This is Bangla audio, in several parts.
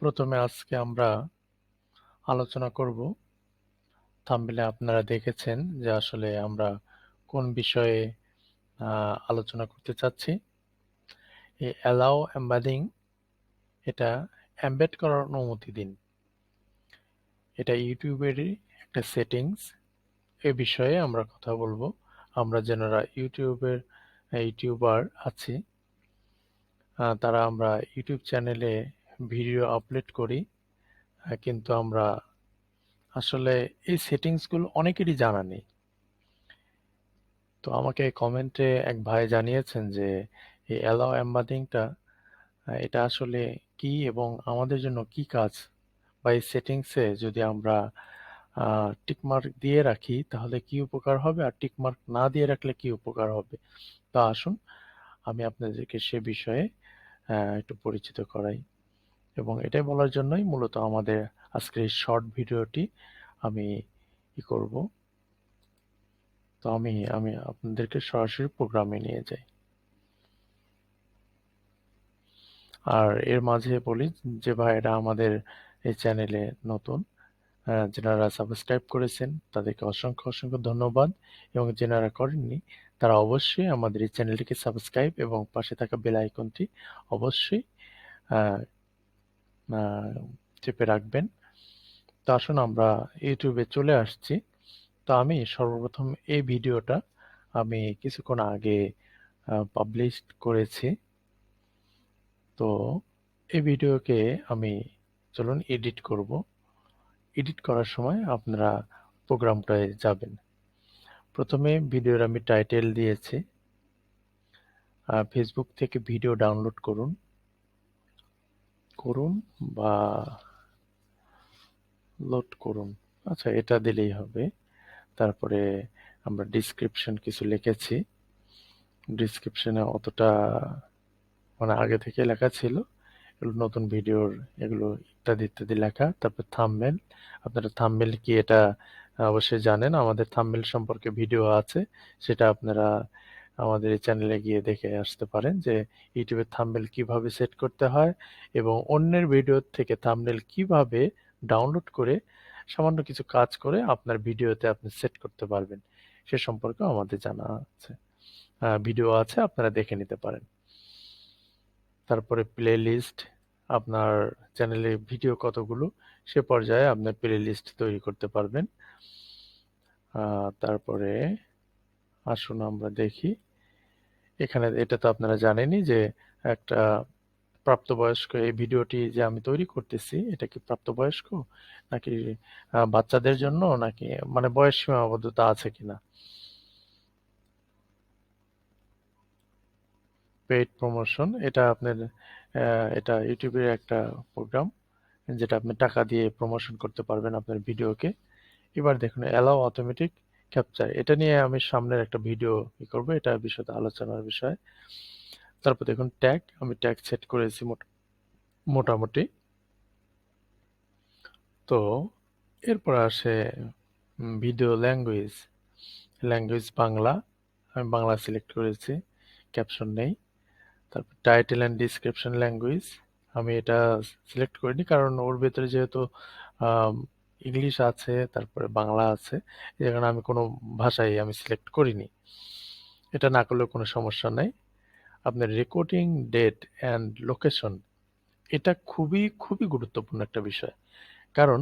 প্রথমে আজকে আমরা আলোচনা করব। থাম্বনেলে আপনারা দেখেছেন যে আসলে আমরা কোন বিষয়ে আলোচনা করতে চাচ্ছি। এই অ্যালাউ এম্বাডিং এটা এমবেড করার অনুমতি দিন। এটা ইউটিউবেরই একটা সেটিংস এ বিষয়ে আমরা কথা বলব। আমরা যারা ইউটিউবের ইউটিউবার আছি তারা আমরা ইউটিউব চ্যানেলে ভিডিও আপলোড করি কিন্তু আমরা আসলে এই সেটিংসগুলো অনেকেরই জানা নেই। তো আমাকে কমেন্টে এক ভাই জানিয়েছেন যে এই অ্যালাও এম্বাডিংটা এটা আসলে কি এবং আমাদের জন্য কি কাজ? বা এই সেটিংসে যদি আমরা টিকমার্ক দিয়ে রাখি, তাহলে কি উপকার হবে? আর টিকমার্ক না দিয়ে রাখলে কি উপকার হবে? তা আসুন, আমি আপনাদেরকে সে বিষয়ে একটু পরিচিত করাই। এবং এটাই বলার জন্যই মূলত আমাদের আজকের এই শর্ট ভিডিওটি আমি ই করব। তো আমি আমি আপনাদেরকে সরাসরি প্রোগ্রামে নিয়ে যাই। আর এর মাঝে বলি যে ভাইয়েরা আমাদের এই চ্যানেলে নতুন যেনারা সাবস্ক্রাইব করেছেন, তাদেরকে অসংখ্য অসংখ্য ধন্যবাদ। এবং যেনারা করেননি, তারা অবশ্যই আমাদের এই চ্যানেলটিকে সাবস্ক্রাইব এবং পাশে থাকা বেল আইকনটি অবশ্যই চেপে রাখবেন। তো আসুন আমরা ইউটিউবে চলে আসছি। তো আমি সর্বপ্রথম এই ভিডিওটা আমি কিছুক্ষণ আগে পাবলিশ করেছি। তো এই ভিডিওকে আমি চলুন এডিট করব। এডিট করার সময় আপনারা প্রোগ্রামটায় যাবেন। প্রথমে ভিডিওর আমি টাইটেল দিয়েছি। ফেসবুক থেকে ভিডিও ডাউনলোড করুন। করুন বা লোড করুন। আচ্ছা এটা দিলেই হবে। তারপরে আমরা ডিসক্রিপশন কিছু লিখেছি। ডিসক্রিপশনে অতটা মানে আগে থেকে লেখা ছিল। এগুলো নতুন ভিডিওর এগুলো ইত্যাদি ইত্যাদি লেখা। তারপর থাম্বনেল আপনারা থাম্বনেল কি এটা অবশ্যই জানেন। আমাদের থাম্বনেল সম্পর্কে ভিডিও আছে। সেটা আপনারা আমাদের এই চ্যানেলে গিয়ে দেখে আসতে পারেন যে ইউটিউবের থাম্বনেল কীভাবে সেট করতে হয় এবং অন্যের ভিডিও থেকে থাম্বনেল কীভাবে ডাউনলোড করে সামান্য কিছু কাজ করে আপনার ভিডিওতে আপনি সেট করতে পারবেন। সে সম্পর্কে আমাদের জানা আছে। ভিডিও আছে, আপনারা দেখে নিতে পারেন। তারপরে প্লে লিস্ট আপনার চ্যানেলে ভিডিও কতগুলো, সে পর্যায়ে আপনার প্লে লিস্ট তৈরি করতে পারবেন। তারপরে আসুন আমরা দেখি। এখানে এটা তো আপনারা জানেনই যে একটা প্রাপ্তবয়স্ক এই ভিডিওটি যে আমি তৈরি করতেছি, এটা কি প্রাপ্তবয়স্ক? নাকি বাচ্চাদের জন্য? নাকি মানে বয়স সীমাবদ্ধতা আছে কিনা? পেইড প্রমোশন, এটা আপনার এটা ইউটিউবের একটা প্রোগ্রাম যেটা আপনি টাকা দিয়ে প্রমোশন করতে পারবেন আপনার ভিডিওকে। এবার দেখুন, অ্যালাউ অটোমেটিক ক্যাপচার এটা নিয়ে আমি সামনের একটা ভিডিও ই করব, এটা বিশদ আলোচনার বিষয়। তারপর দেখুন ট্যাগ আমি ট্যাগ সেট করেছি মোট- মোটামুটি। তো, এরপর আসে ভিডিও ল্যাঙ্গুয়েজ ল্যাঙ্গুয়েজ বাংলা, আমি বাংলা সিলেক্ট করেছি ক্যাপশন নেই। তারপর টাইটেল অ্যান্ড ডিসক্রিপশন ল্যাঙ্গুয়েজ আমি এটা সিলেক্ট করিনি, কারণ ওর ভেতরে যেহেতু ইংলিশ আছে, তারপরে বাংলা আছে, এই কারণে আমি কোনো ভাষাই আমি সিলেক্ট করিনি। এটা না করলেও কোনো সমস্যা নেই। আপনার রেকর্ডিং ডেট অ্যান্ড লোকেশন এটা খুবই খুবই গুরুত্বপূর্ণ একটা বিষয়। কারণ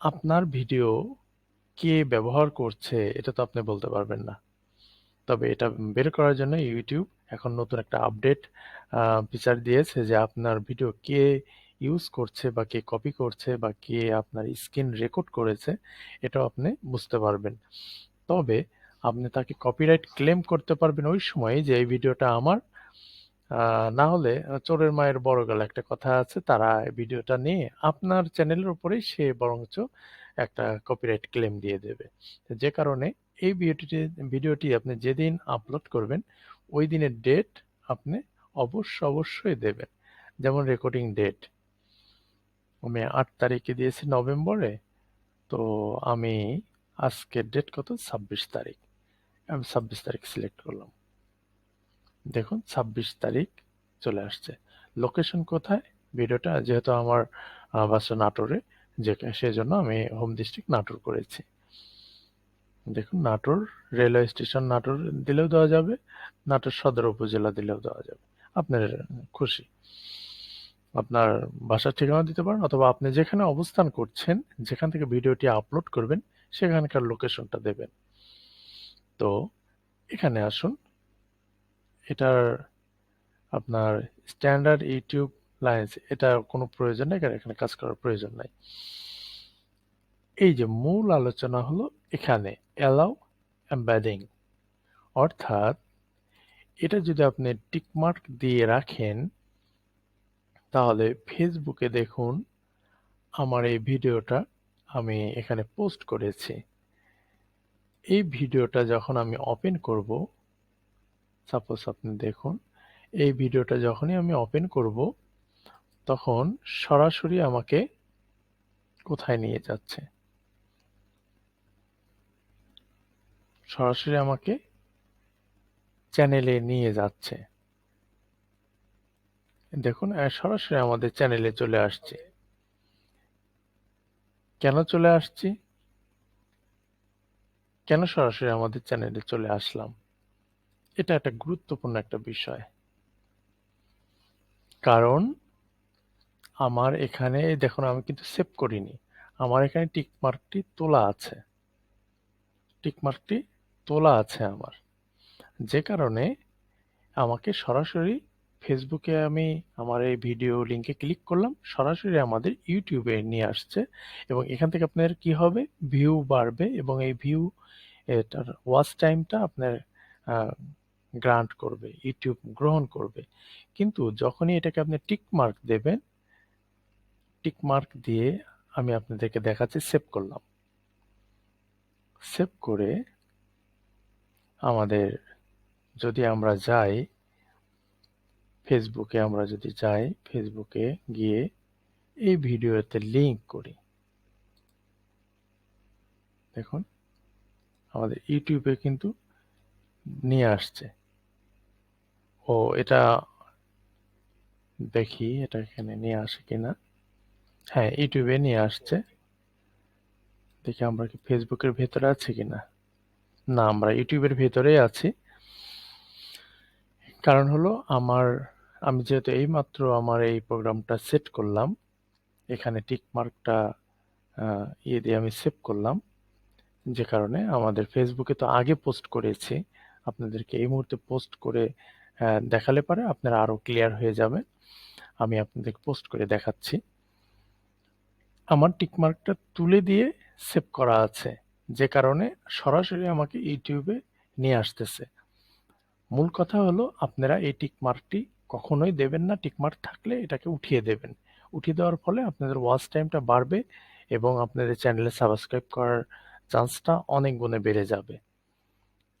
আপনার ভিডিও কে ব্যবহার করছে, এটা তো আপনি বলতে পারবেন না। তবে এটা বের করার জন্য ইউটিউব এখন নতুন একটা আপডেট ফিচার দিয়েছে যে আপনার ভিডিও কে ইউজ করছে বা কে কপি করছে বা কে আপনার স্ক্রিন রেকর্ড করেছে, এটাও আপনি বুঝতে পারবেন। তবে আপনি তাকে কপিরাইট ক্লেম করতে পারবেন ওই সময় যে এই ভিডিওটা আমার না হলে চোরের মায়ের বড় গেল একটা কথা আছে, তারা এই ভিডিওটা নিয়ে আপনার চ্যানেলের উপরেই সে বরঞ্চ একটা কপিরাইট ক্লেম দিয়ে দেবে। যে কারণে এই ভিডিওটি ভিডিওটি আপনি যেদিন আপলোড করবেন, ওই দিনের ডেট আপনি অবশ্য অবশ্যই দেবেন। যেমন রেকর্ডিং ডেট আমি আট তারিখে দিয়েছি নভেম্বরে। তো আমি আজকের ডেট কত? ছাব্বিশ তারিখ। আমি ছাব্বিশ তারিখ সিলেক্ট করলাম। দেখুন, ছাব্বিশ তারিখ চলে আসছে। লোকেশন কোথায়? ভিডিওটা যেহেতু আমার বাসা নাটোরে, যে, সেজন্য আমি হোম ডিস্ট্রিক্ট নাটোর করেছি। দেখুন, নাটোর রেলওয়ে স্টেশন নাটোর দিলেও দেওয়া যাবে, নাটোর সদর উপজেলা দিলেও দেওয়া যাবে। আপনার খুশি। আপনার বাসার ঠিকানা দিতে পারেন অথবা আপনি যেখানে অবস্থান করছেন, যেখান থেকে ভিডিওটি আপলোড করবেন, সেখানকার লোকেশনটা দেবেন। তো এখানে আসুন। এটার আপনার স্ট্যান্ডার্ড ইউটিউব লাইন্স এটা কোনো প্রয়োজন নেই, কারণ এখানে কাজ করার প্রয়োজন নাই। এই যে মূল আলোচনা হলো এখানে অ্যালাউ এম্বেডিং অর্থাৎ এটা যদি আপনি টিকমার্ক দিয়ে রাখেন তাহলে ফেসবুকে দেখুন আমার এই ভিডিওটা আমি এখানে পোস্ট করেছি। এই ভিডিওটা যখন আমি ওপেন করব, সাপোজ আপনি দেখুন, এই ভিডিওটা যখনই আমি ওপেন করব, তখন সরাসরি আমাকে কোথায় নিয়ে যাচ্ছে? সরাসরি আমাকে চ্যানেলে নিয়ে যাচ্ছে। দেখুন সরাসরি আমাদের চ্যানেলে চলে আসছে। কেন চলে আসছি? কেন সরাসরি আমাদের চ্যানেলে চলে আসলাম? এটা একটা গুরুত্বপূর্ণ একটা বিষয়। কারণ, আমার এখানে, দেখুন, আমি কিন্তু সেভ করিনি। আমার এখানে টিকমার্কটি তোলা আছে। টিকমার্কটি তোলা আছে আমার। যে কারণে আমাকে সরাসরি ফেসবুকে আমি আমার এই ভিডিও লিংকে ক্লিক করলাম, সরাসরি আমাদের ইউটিউবে নিয়ে আসছে এবং এখান থেকে আপনার কি হবে? ভিউ বাড়বে এবং এই ভিউ এটার ওয়াচ টাইমটা আপনার গ্রান্ট করবে ইউটিউব গ্রহণ করবে। কিন্তু যখনই এটাকে আপনি টিক মার্ক দেবেন টিক মার্ক দিয়ে আমি আপনাদেরকে দেখাচ্ছি সেভ করলাম। সেভ করে আমাদের যদি আমরা যাই ফেসবুকে আমরা যদি যাই ফেসবুকে গিয়ে এই ভিডিওতে লিংক করি। দেখুন, আমাদের ইউটিউবে কিন্তু নিয়ে আসছে। ও, এটা দেখি, এটা এখানে নিয়ে আসে কিনা। হ্যাঁ ইউটিউবে নিয়ে আসছে। দেখি আমরা কি ফেসবুকের ভেতরে আছি কিনা। না, আমরা ইউটিউবের ভেতরেই আছি। কারণ হলো আমার, আমি যেহেতু এইমাত্র আমার এই প্রোগ্রামটা সেট করলাম, এখানে টিক মার্কটা ইয়ে দিয়ে আমি সেভ করলাম, যে কারণে আমাদের ফেসবুকে তো আগে পোস্ট করেছি, আপনাদেরকে এই মুহূর্তে পোস্ট করে দেখালে পারে আপনারা আরও ক্লিয়ার হয়ে যাবে, আমি আপনাদেরকে পোস্ট করে দেখাচ্ছি। আমার টিক মার্কটা তুলে দিয়ে সেভ করা আছে, যে কারণে সরাসরি আমাকে ইউটিউবে নিয়ে আসতেছে। মূল কথা হলো, আপনারা এই টিক মার্কটি কখনোই দেবেন না। টিকমার্ক থাকলে এটাকে উঠিয়ে দেবেন। উঠিয়ে দেওয়ার ফলে আপনাদের ওয়াচ টাইমটা বাড়বে এবং আপনাদের চ্যানেলে সাবস্ক্রাইব করার চান্সটা অনেক গুণে বেড়ে যাবে।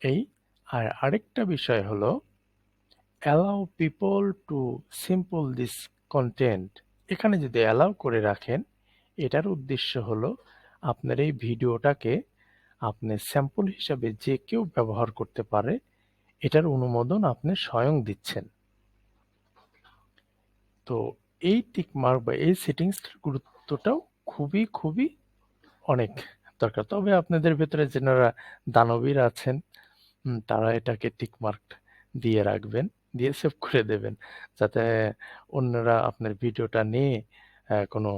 এই, আর আরেকটা বিষয় হলো allow people to simple this content এখানে যদি অ্যালাউ করে রাখেন, এটার উদ্দেশ্য হলো, আপনার এই ভিডিওটাকে আপনি স্যাম্পল হিসাবে যে কেউ ব্যবহার করতে পারে এটার অনুমোদন আপনি স্বয়ং দিচ্ছেন। তো এই টিক মার্ক বা এই সেটিংসটার গুরুত্বটাও খুবই খুবই অনেক দরকার। তবে আপনাদের ভেতরে যারা দানবীর আছেন তারা এটাকে টিক মার্ক দিয়ে রাখবেন, দিয়ে সেভ করে দেবেন। যাতে অন্যরা আপনার ভিডিওটা নিয়ে কোনো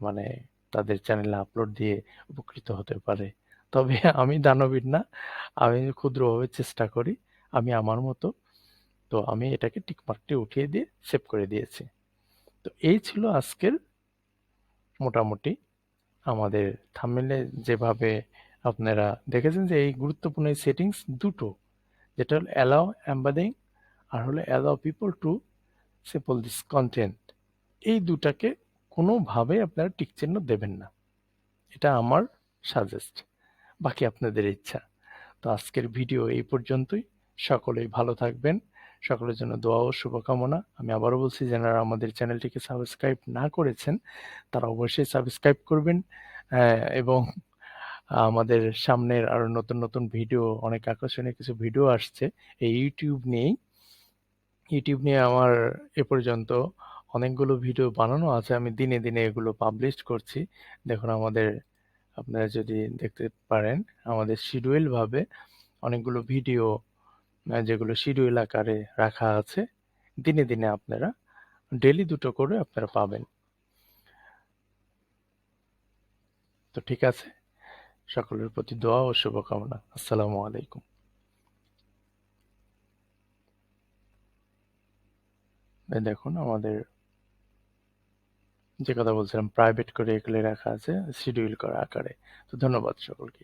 মানে তাদের চ্যানেলে আপলোড দিয়ে উপকৃত হতে পারে। তবে আমি দানবীর না। আমি ক্ষুদ্রভাবে চেষ্টা করি, আমি আমার মতো। তো আমি এটাকে টিকমার্কটি উঠিয়ে দিয়ে সেভ করে দিয়েছি। তো এই ছিল আজকের মোটামুটি আমাদের থাম্বনেলে যেভাবে আপনারা দেখেছেন যে এই গুরুত্বপূর্ণ এই সেটিংস দুটো, যেটা হলো অ্যালাও এম্বাদিং আর হলো allow people to simple this content এই দুটাকে কোনোভাবে আপনারা টিক চিহ্ন দেবেন না। এটা আমার সাজেস্ট বাকি আপনাদের ইচ্ছা। তো আজকের ভিডিও এই পর্যন্তই। সকলেই ভালো থাকবেন। সকলের জন্য দোয়া ও শুভকামনা। আমি আবারও বলছি, যারা আমাদের চ্যানেলটিকে সাবস্ক্রাইব না করেছেন, তারা অবশ্যই সাবস্ক্রাইব করবেন এবং আমাদের সামনের আরও নতুন নতুন ভিডিও, অনেক আকর্ষণীয় কিছু ভিডিও আসছে এই ইউটিউব নিয়েই। ইউটিউব নিয়ে আমার এ পর্যন্ত অনেকগুলো ভিডিও বানানো আছে। আমি দিনে দিনে এগুলো পাবলিশ করছি। দেখুন, আমাদের আপনারা যদি দেখতে পারেন, আমাদের শিডিউল ভাবে অনেকগুলো ভিডিও যেগুলো শিডিউল আকারে রাখা আছে, দিনে দিনে আপনারা ডেলি দুটো করে আপনারা পাবেন। তো ঠিক আছে, সকলের প্রতি দোয়া ও শুভকামনা। আসসালামু আলাইকুম। দেখুন, আমাদের যে কথা বলছিলাম প্রাইভেট করে এগুলো রাখা আছে শিডিউল করা আকারে। তো ধন্যবাদ সকলকে।